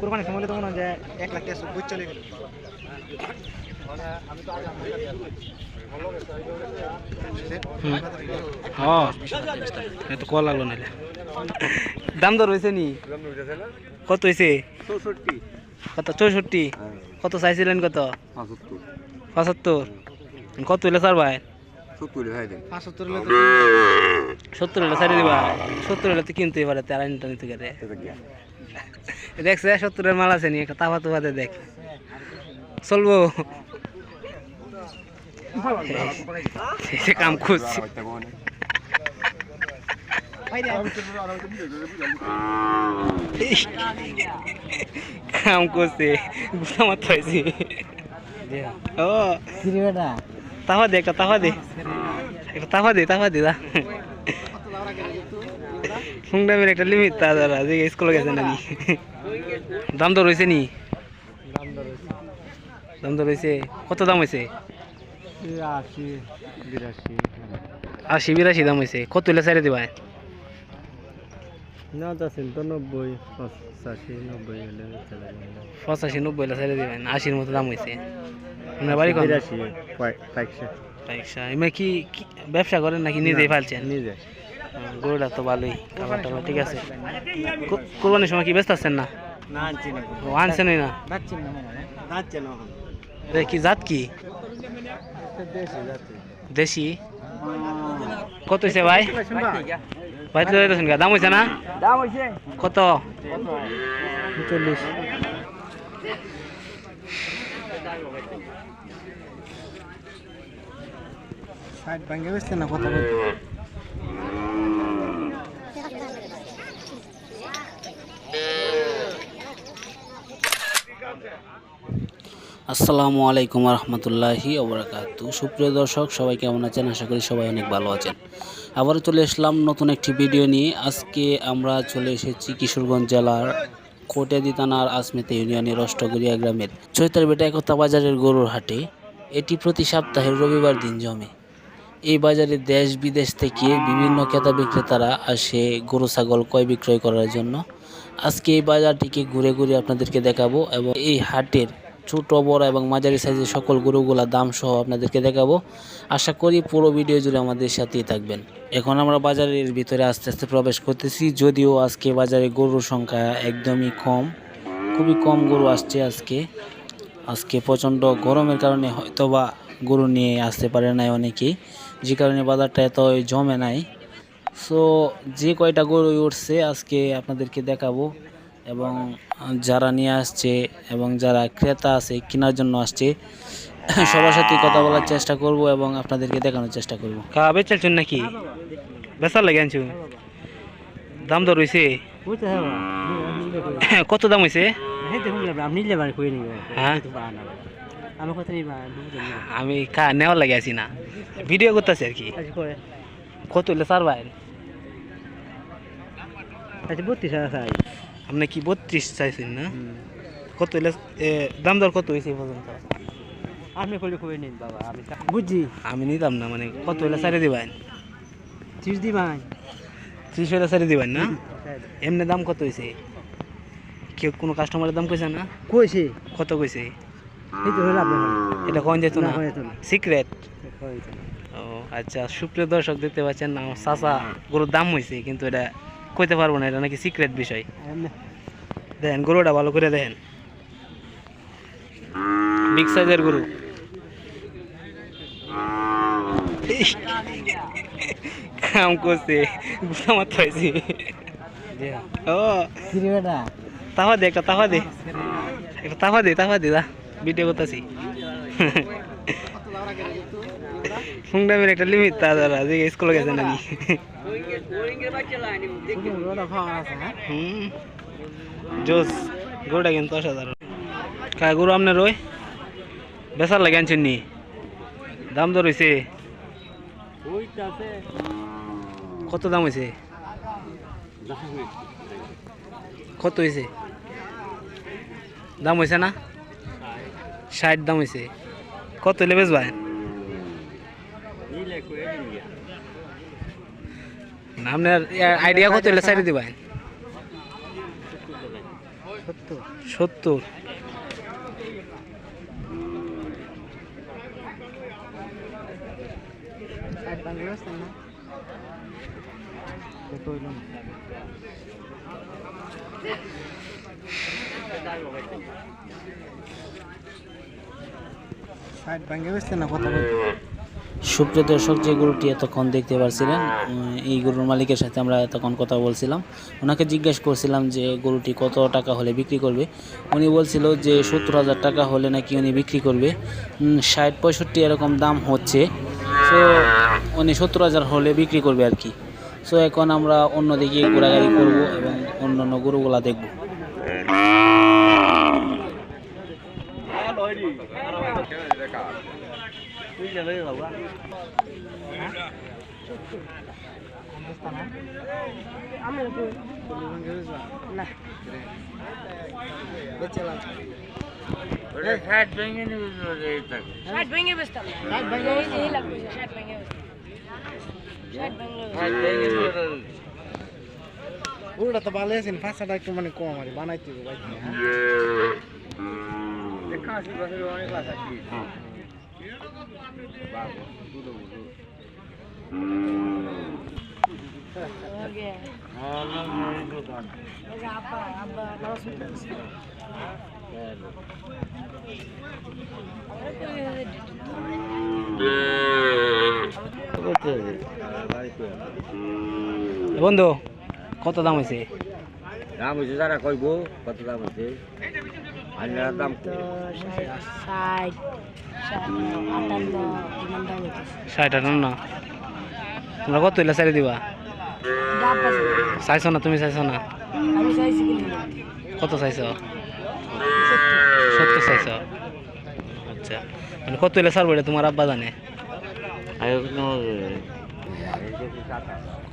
কোরবানির সময় তো মনে হয় যে এক লাখ টাকা বুঝ চলে গেল। হ্যাঁ কল লাগল নাহলে দাম দর হয়েছে নি? কত হয়েছে কত? চৌষট্টি? কত চাইছিলেন কত? পঁচাত্তর। কত হইলে স্যার ভাই? সত্তর হলে সারি দিবা সত্তর হলে তো কিনতেই পারে তেরো নিতে গেলে। দেখছে, সত্তরের মাল আছে নি একটা তাফা তুফাতে দেখ। চলবো। কাম খুঁজছে। কাম করছে গুলা মাত ও। তাফা দে, একটা তাফা দে। একটা তাফা দে তাফা দে, দা। সুংডামের একটা লিমিট তা, দাদা, যে স্কুলে গেছে নানি দাম তো রয়েছে নি? দাম তো রয়েছে কত দাম হয়েছে? আশি বিরাশি। দাম হয়েছে। কত হইলে সাইডে দিবা? না তো নব্বই পঁচাশি নব্বই হলে পঁচাশি নব্বই হলে সাইডে দিবেন। আশির মতো দাম হয়েছে। আপনার বাড়ি বিরাশি আচ্ছা এমনি কি ব্যবসা করেন নাকি নিজেই ফালছেন নিজে। গরুটা তো ভালোই খাবার টাবার ঠিক আছে। কোরবানির সময় কি ব্যস্ত আছেন না? ও আনছেনই না জাত কি দেশি কত হয়েছে ভাই ভাই তো যাইতেছেন দাম হয়েছে না দাম হয়েছে কত চল্লিশ ষাট ভাঙ্গে বেচতে না কথা আসসালামু আলাইকুম রহমতুল্লাহি ওবরাকাতু। সুপ্রিয় দর্শক, সবাই কেমন আছেন? আশা করি সবাই অনেক ভালো আছেন। আবারও চলে এসলাম নতুন একটি ভিডিও নিয়ে। আজকে আমরা চলে এসেছি কিশোরগঞ্জ জেলার কোটিয়াদি থানার আসমেতে ইউনিয়নের অষ্টগড়িয়া গ্রামের চৈতারবেটা একতা বাজারের গরুর হাটে। এটি প্রতি সপ্তাহের রবিবার দিন জমে। এই বাজারে দেশ বিদেশ থেকে বিভিন্ন ক্রেতা বিক্রেতারা আসে গরু, ছাগল ক্রয় বিক্রয় করার জন্য। আজকে এই বাজারটিকে ঘুরে ঘুরে আপনাদেরকে দেখাবো এবং এই হাটের ছোট, বড় এবং মাঝারি সাইজের সকল গরুগুলা দাম সহ আপনাদেরকে দেখাবো। আশা করি পুরো ভিডিও জুড়ে আমাদের সাথেই থাকবেন। এখন আমরা বাজারের ভিতরে আস্তে আস্তে প্রবেশ করতেছি, যদিও আজকে বাজারে গরুর সংখ্যা একদমই কম, খুবই কম গরু আসছে আজকে। আজকে প্রচণ্ড গরমের কারণে হয়তো বা গরু নিয়ে আসতে পারে নাই অনেকেই, যে কারণে বাজারটা এত জমে নাই। সো যে কয়টা গরু উঠছে আজকে আপনাদেরকে দেখাবো। এবং যারা নিয়ে আসছে এবং যারা ক্রেতা আছে কেনার জন্য আসছে সবার সাথে কথা বলার চেষ্টা করব এবং আপনাদেরকে দেখানোর চেষ্টা করব। খাওয়া বেচালছেন নাকি? বেচার লাগে আনছো। দাম দর হয়েছে কত দাম হয়েছে হ্যাঁ? হ্যাঁ আমি কা নেওয়ার লাগে আছি না। ভিডিও করতেছি আর কি। করে কত হইলে স্যার ভাই আচ্ছা বত্রিশ হাজার আপনি কি বত্রিশ চাইছেন না? কত হইলে এ, দাম দর কত হয়েছে পর্যন্ত? আপনি করলে করে নিন বাবা আমি বুঝছি। আমি নিতাম না মানে কত হইলে সারি দিবেন? ত্রিশ দিবাই ত্রিশ হইলে সারি দিবেন না? এমনি দাম কত হয়েছে কেউ কোনো কাস্টমারের দাম কইছে না? কইছে। কত কইছে? হলো এটা কোন যেত না? না, যেত না। সিক্রেট? ও আচ্ছা সুপ্রিয় দর্শক দেখতে পাচ্ছেন আমার চাচা গরুর দাম হয়েছে কিন্তু এটা কইতে পারব না এটা নাকি সিক্রেট বিষয়। দেখেন গরুটা ভালো করে দেখেন। বিগ সাইজের গরু। কাম করছে গুলা মাত পাইছি ও। তাফা দে একটা তাফা দে। একটা তাফা দে তাফা দে দা ভিডিও করতেছি। ফুংডামের একটা লিমিট তা দাদা যে স্কুলে গেছে নানি হুম। জোস গরুটা কিন্তু অসাধারণ। কা গরু আপনার ওই বেচার লাগে আনছেন নি? দাম দর হয়েছে কত দাম হয়েছে কত হয়েছে দাম হয়েছে না? ষাট দাম হয়েছে কত হইলে বেচবা? না, আপনার আইডিয়া কত হইলে? সাইড দিবেন সত্তর। ষাট ভাঙে বেচতেন না কত বলতে? সুপ্রিয় দর্শক, যে গরুটি এতক্ষণ দেখতে পারছিলেন এই গরুর মালিকের সাথে আমরা এতক্ষণ কথা বলছিলাম। ওনাকে জিজ্ঞেস করছিলাম যে, গরুটি কত টাকা হলে বিক্রি করবে? উনি বলছিল যে, সত্তর হাজার টাকা হলে নাকি উনি বিক্রি করবে। ষাট পঁয়ষট্টি এরকম দাম হচ্ছে। সো উনি সত্তর হাজার হলে বিক্রি করবে আর কি। সো এখন আমরা অন্যদিকে ঘোরাঘুরি করব এবং অন্য অন্য গরুগুলা দেখব ষাট ভেঙে বেচতাম ষাট ভেঙে এই লাগবে ষাট ভেঙে বেচতাম ষাট ভেঙে পুরোটা তো ভালো আছেন পাঁচটা একটু মানে কম আর বানাইতে হবে বাইক নিয়ে, হ্যাঁ? ওকে ওকে আব্বা আব্বা নামাজ পড়তেছে বন্ধু কত দাম হয়েছে দাম হয়েছে যারা কইব কত দাম হয়েছে হাজার দাম তো ষাট। কত হইলে ছেড়ে দিবা? না, তুমি না? কত আচ্ছা মানে কত হইলে তোমার আব্বা জানে?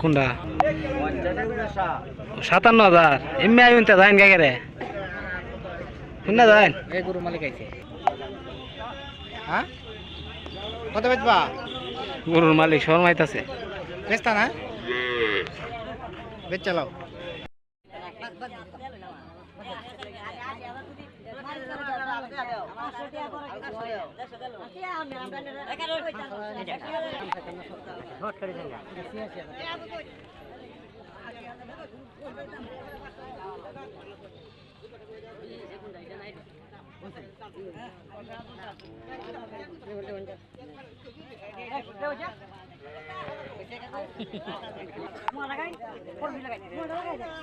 কোনটা? সাতান্ন হাজার। এমনি আইন তে যাইন কে শুননা যাইন এই গরু মালিক আইছে। হ্যাঁ? কত বেচবা? গরুর মালিক শর্মাইতাছে। বেচতা না? বেচ চালাও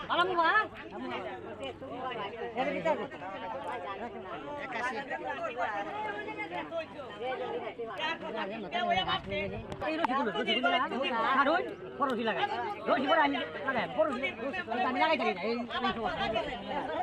আর দাম তো ঠিক না দাম তো কম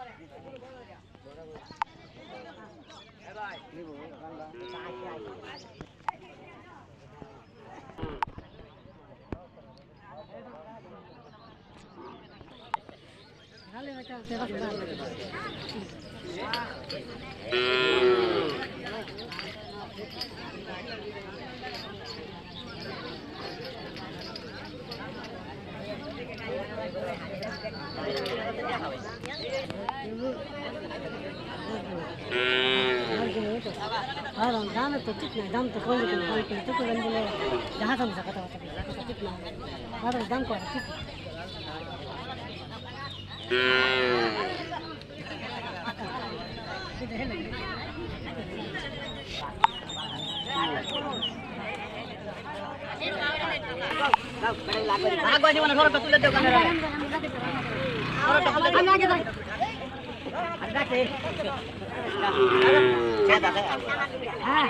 দাম তো তো গন্ডলে যাহা দাম কথা কথা ঠিক না আর দাম কত ঠিক কত সেগা কত সেগা ডরা আগুয়া জীবনে সরটা তুলে দেও কেন আমি আগে যাই হ্যাঁ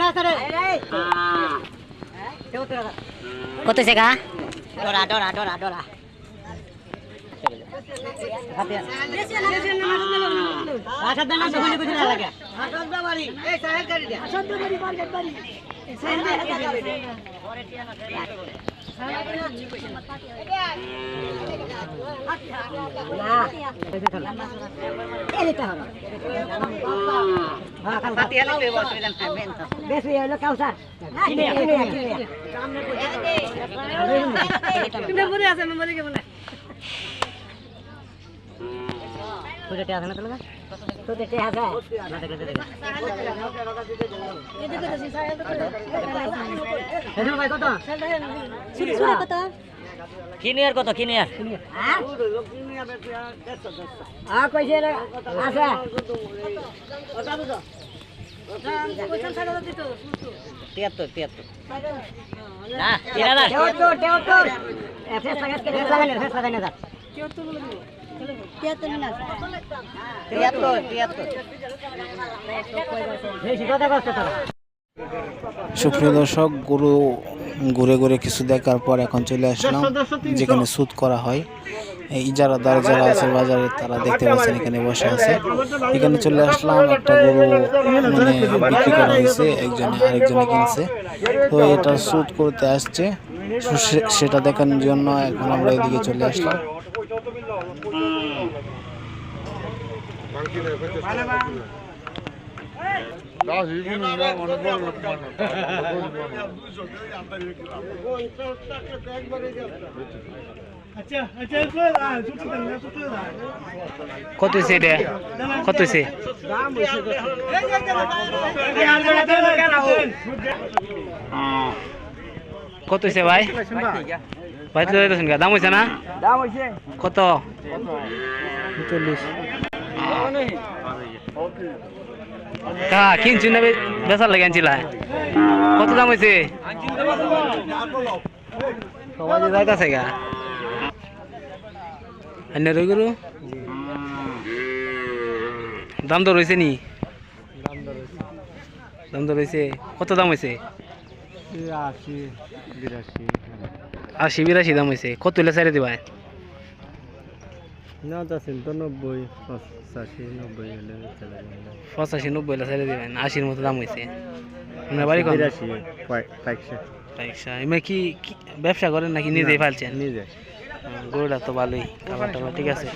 না তোলা তোদের তে আছে। না দেখলে দেখলে এদিকে তো এদিকে ভাই কত কিনিয়ার কত কিনিয়ার আ কইছে আছে তিয়াত্তর তিয়াত্তর না তিন হাজার তেহত্তর তেহত্তর ফেস লাগালে ফেস লাগাই না তিয়াত্তর সুপ্রিয় দর্শক, গরু ঘুরে ঘুরে কিছু দেখার পর এখন চলে আসলাম, যেখানে সুদ করা হয়। ইজারাদার যারা আছে বাজারে, তারা দেখতে পাচ্ছেন এখানে বসে আছে। এখানে চলে আসলাম, একটা গরু মানে বিক্রি করা হয়েছে, একজনে আরেকজনে কিনছে। তো এটা সুদ করতে আসছে সেটা দেখানোর জন্য এখন আমরা এদিকে চলে আসলাম। কত হয়েছে এটা? কত হয়েছে কত হয়েছে ভাই? ভাই তো যাইতেছেন গা। দাম হয়েছে না? কত? চল্লিশ। হ্যাঁ কিনছি না বেচার লাগে আনছিলা? কত দাম হয়েছে সবাই যাইতেছে গা। অন্য রই গরু দাম তো রয়েছে নি? দাম তো রয়েছে কত দাম হয়েছে আশি বিরাশি। আশি বিরাশি দাম হয়েছে কত হলে সাইডে দিবা? না আছেন তো নব্বই পঁচাশি নব্বই হলে পঁচাশি নব্বই হলে সাইডে দিবেন। আশির মতো দাম হয়েছে আপনার বাড়ি কত বিরাশি পাইকশো। এমনি কি কি ব্যবসা করেন নাকি নিজেই ফালছেন নিজে। গরুটা তো ভালোই কালার টালার ঠিক আছে।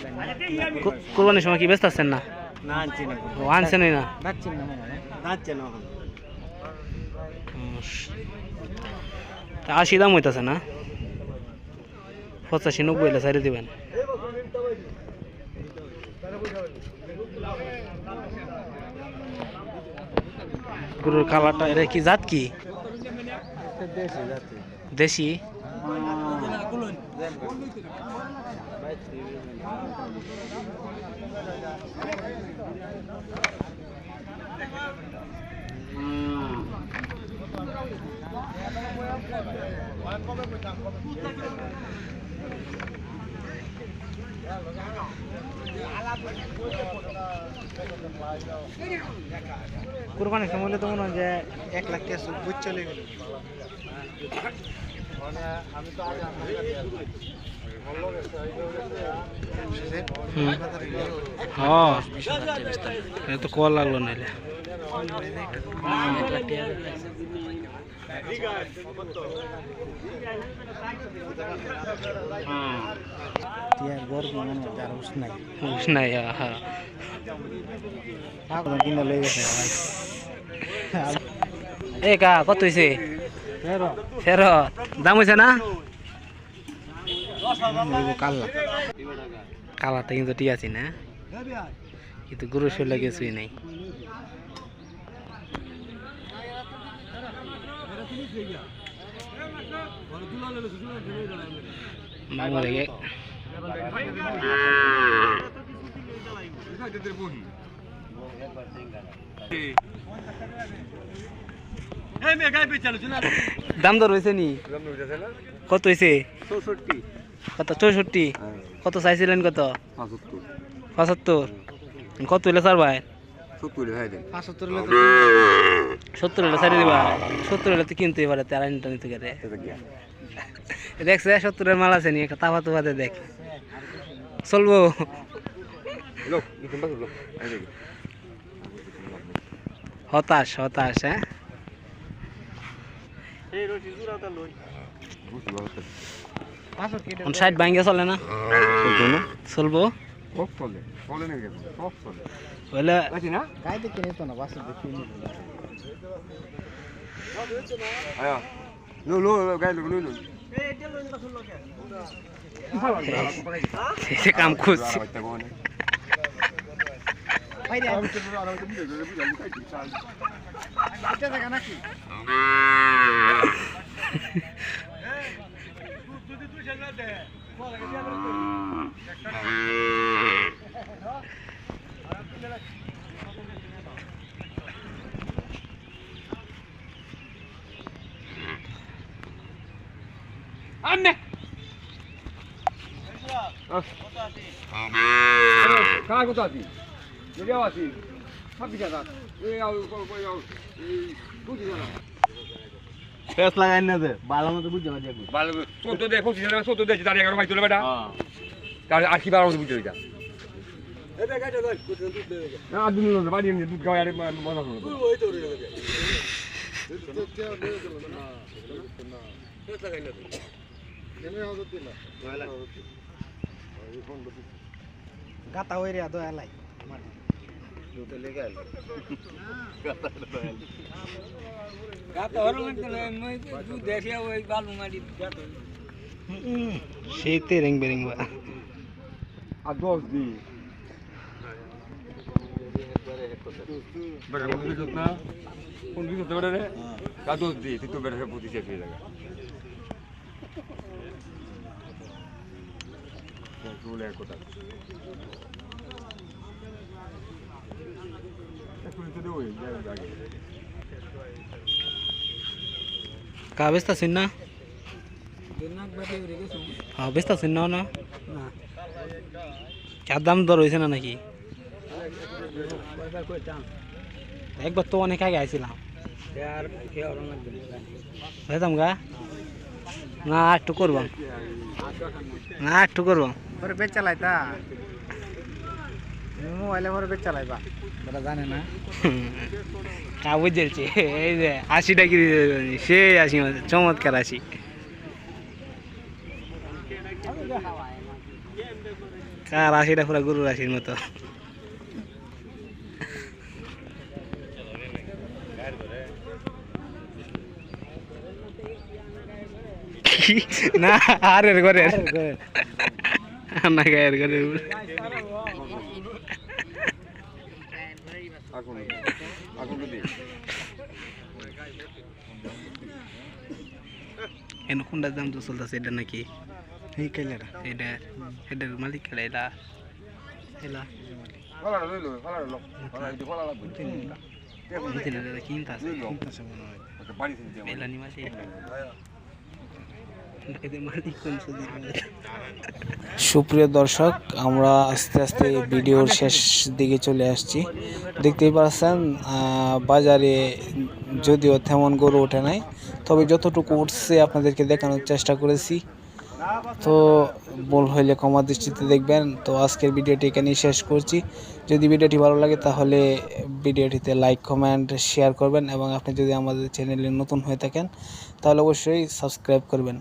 কোরবানির সময় কি ব্যস্ত আছেন না? না আনছি না। ও আনছেনই না? যাচ্ছি না যাচ্ছে না। উম, তা আশি দাম হইতাছে না? পঁচাশি নব্বই হলে সাইডে দিবেন। গরুর কালারটা এটা কি জাত কি? দেশি? কোরবানির সময় তো মনে হয় যে এক লাখ সুদ বুঝ চলে গেল। হ্যাঁ। এটা তো কল লাগল নাইলে। এ কা, কত হয়েছে দাম হয়েছে না? কাল্লা কালারটা কিন্তু ঠিক আছে না? কিন্তু গরু শরীরে কিছুই নাই মামুরে গে দাম দর হয়েছে নি? কত হয়েছে? কত? চৌষট্টি। কত চাইছিলেন কত? পঁচাত্তর। কত হইলে স্যার ভাই? সত্তর হলে সারি দিবা। সত্তর হলে তো কিনতেই পারে তেরা নিতে নিতে গেলে। দেখছে সত্তরের মাল আছে নি একটা তাপা তোপাতে দেখ। চলবো। হতাশ হতাশ হ্যাঁ? ভাঙ্গে চলে না? চলবো। বলে সে কাম খুঁজছি কার কত আছি যদিও আছি ছাব্বিশ হাজার পেস লাগাই না যে ভালো মতো বুঝতে পারছি। ভালো চোদ্দ দেয় পঁচিশ হাজার চোদ্দ দেয় তার এগারো ভাই তুলে বেটা। তার আর কি বারো মতো বুঝতে না দুধ বাড়ি গাতা হয়ে রে আদো এলাই সেই তেরেং বেরেং বা। আর দশ দিন। বেটা কোন কিছু না কোন কিছু বেটা রে? দশ দিন তুই তো বেটা প্রতি শেষ হয়ে যাবে চলে এক কথা এখন তো ওই আগে কা বেস্তা শুন না হ্যাঁ বেস্তা শুন না না চার দাম দর হয়েছে না নাকি একবার তো অনেক আগে আইছিলাম বুঝলাম গা না আর আর পরে বেচ চালাইতা? মোবাইলে পরে বেচ চালাইবা। ওরা জানে না। কাবু জ্বলছে এই যে আশিটা কি সে আসি চমৎকার আসি কার আশিটা পুরো গরুর আশির মতো? কি? না আরের ঘরের। না গায়ের ঘরের এন কোনটার দাম তো চলতেছে এটা নাকি? এই কেলাটা। এটা এটার মালিক কেলা এটা? এলা কিনতাছে কিনতাছে মনে হয় সুপ্রিয় দর্শক, আমরা আস্তে আস্তে ভিডিওর শেষ দিকে চলে আসছি। দেখতেই পাচ্ছেন বাজারে যদিও তেমন গরু ওঠে নাই, তবে যতটুকু উঠছে আপনাদেরকে দেখানোর চেষ্টা করেছি। তো বল হইলে ক্ষমা দৃষ্টিতে দেখবেন। তো আজকের ভিডিওটি এখানেই শেষ করছি। যদি ভিডিওটি ভালো লাগে, তাহলে ভিডিওটিতে লাইক, কমেন্ট, শেয়ার করবেন এবং আপনি যদি আমাদের চ্যানেলে নতুন হয়ে থাকেন, তাহলে অবশ্যই সাবস্ক্রাইব করবেন।